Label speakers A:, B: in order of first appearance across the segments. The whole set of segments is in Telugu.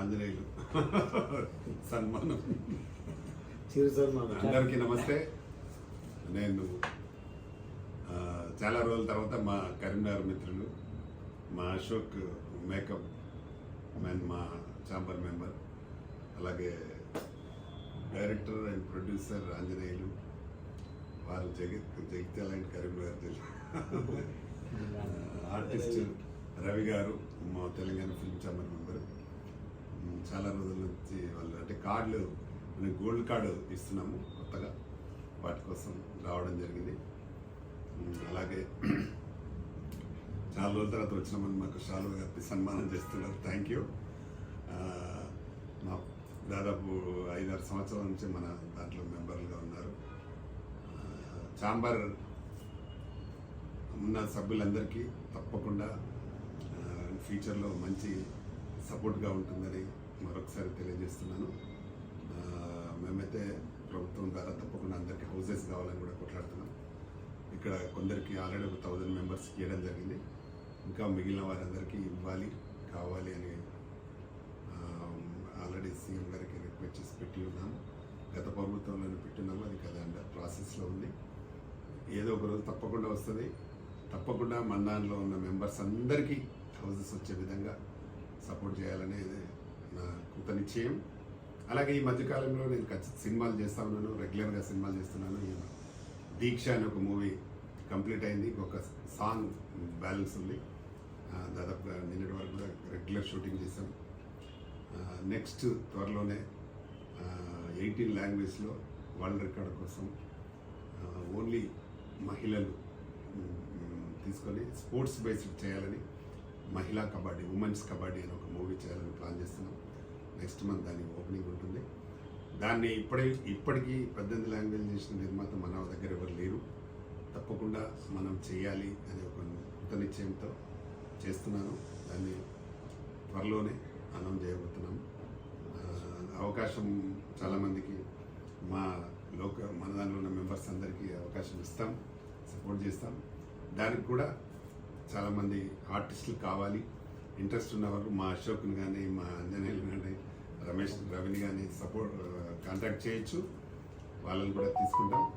A: ఆంజనేయులు. సన్మానం.
B: చిరు సన్మానం.
A: అందరికీ నమస్తే. నేను చాలా రోజుల తర్వాత మా కరీంనగర్ మిత్రులు మా అశోక్ మేకప్ మ్యాన్ మా ఛాంబర్ మెంబర్ అలాగే డైరెక్టర్ అండ్ ప్రొడ్యూసర్ ఆంజనేయులు వారు జగత్ జగిత్యాల అండ్ కరీంనగర్ జిల్లా. ఆర్టిస్ట్ రవి గారు మా తెలంగాణ ఫిల్మ్ ఛాంబర్ మెంబర్. చాలా రోజుల నుంచి వాళ్ళు అంటే కార్డులు మేము గోల్డ్ కార్డు ఇస్తున్నాము కొత్తగా. వాటి కోసం రావడం జరిగింది. అలాగే చాలా రోజుల తర్వాత వచ్చినామని మాకు షాలు కప్పి సన్మానం చేస్తున్నారు. థ్యాంక్ యూ మా దాదాపు ఐదారు సంవత్సరాల నుంచి మన దాంట్లో మెంబర్లుగా ఉన్నారు. ఆ, చాంబర్ ఉన్న సభ్యులందరికీ తప్పకుండా ఫ్యూచర్లో మంచి సపోర్ట్గా ఉంటుందని మరొకసారి తెలియజేస్తున్నాను. మేమైతే ప్రభుత్వం ద్వారా తప్పకుండా అందరికీ హౌసెస్ కావాలని కూడా కొట్లాడుతున్నాం. ఇక్కడ కొందరికి ఆల్రెడీ ఒక థౌజండ్ మెంబర్స్ ఇవ్వడం జరిగింది. ఇంకా మిగిలిన వారందరికీ ఇవ్వాలి కావాలి అని ఆల్రెడీ సీఎం గారికి రిక్వెస్ట్ చేసి పెట్టి ఉన్నాము గత ప్రభుత్వంలోనే పెట్టినాము అది కదా అండ్ ప్రాసెస్లో ఉంది. ఏదో ఒక రోజు తప్పకుండా వస్తుంది. తప్పకుండా మన ఉన్న మెంబర్స్ అందరికీ హౌసెస్ వచ్చే విధంగా సపోర్ట్ చేయాలనేది నా కృత నిశ్చయం. అలాగే ఈ మధ్యకాలంలో నేను ఖచ్చిత సినిమాలు చేస్తా ఉన్నాను రెగ్యులర్గా సినిమాలు చేస్తున్నాను. దీక్ష అని ఒక మూవీ కంప్లీట్ అయింది. ఇంకొక సాంగ్ బ్యాలెన్స్ ఉంది. దాదాపుగా నిన్నటి వరకు కూడా రెగ్యులర్ షూటింగ్ చేశాం. నెక్స్ట్ త్వరలోనే ఎయిటీన్ లాంగ్వేజ్లో వరల్డ్ రికార్డ్ కోసం ఓన్లీ మహిళలు తీసుకొని స్పోర్ట్స్ బేస్డ్ చేయాలని మహిళా కబడ్డీ ఉమెన్స్ కబడ్డీ అని ఒక మూవీ చేయాలని ప్లాన్ చేస్తున్నాం. నెక్స్ట్ మంత్ దాని ఓపెనింగ్ ఉంటుంది. దాన్ని ఇప్పటి ఇప్పటికీ పద్దెనిమిది లాంగ్వేజ్ చేసిన నిర్మాత మన దగ్గర ఎవరు లేరు. తప్పకుండా మనం చేయాలి అనే ఒక కృత నిశ్చయంతో చేస్తున్నాను. దాన్ని త్వరలోనే అనౌన్స్ చేయబోతున్నాం. అవకాశం చాలామందికి మా లోక మన దానిలో ఉన్న మెంబర్స్ అందరికీ అవకాశం ఇస్తాం సపోర్ట్ చేస్తాం. దానికి కూడా చాలామంది ఆర్టిస్టులు కావాలి. ఇంట్రెస్ట్ ఉన్నవారు మా అశోక్ని కానీ మా అంజనేయులు కానీ రమేష్ రవిని కానీ సపోర్ట్ కాంటాక్ట్ చేయొచ్చు. వాళ్ళని కూడా తీసుకుంటాం.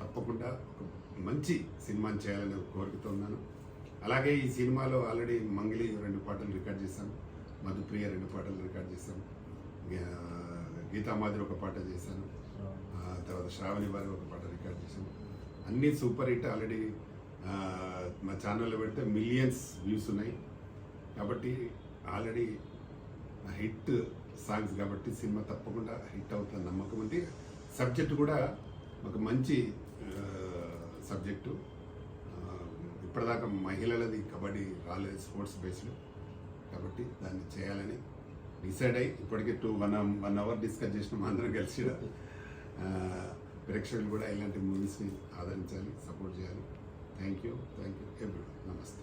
A: తప్పకుండా ఒక మంచి సినిమాని చేయాలనే కోరికతో ఉన్నాను. అలాగే ఈ సినిమాలో ఆల్రెడీ మంగిలి రెండు పాటలు రికార్డ్ చేశాం. మధుప్రియ రెండు పాటలు రికార్డ్ చేశాం. గీతామాధురి ఒక పాట చేశాను. తర్వాత శ్రావణి వారి ఒక పాట రికార్డ్ చేశాం. అన్నీ సూపర్ హిట్ ఆల్రెడీ ఛానల్లో పెడితే మిలియన్స్ వ్యూస్ ఉన్నాయి. కాబట్టి ఆల్రెడీ హిట్ సాంగ్స్ కాబట్టి సినిమా తప్పకుండా హిట్ అవుతుంది నమ్మకం ఉంది. సబ్జెక్ట్ కూడా ఒక మంచి సబ్జెక్టు. ఇప్పటిదాకా మహిళలది కబడ్డీ రాలేదు స్పోర్ట్స్ బేస్డ్. కాబట్టి దాన్ని చేయాలని డిసైడ్ అయ్యి ఇప్పటికే two one one hour discuss చేసినాం అందరం కలిసి ప్రేక్షకులు కూడా ఇలాంటి మూవీస్ని ఆదరించాలి సపోర్ట్ చేయాలి. Thank you thank you every namaste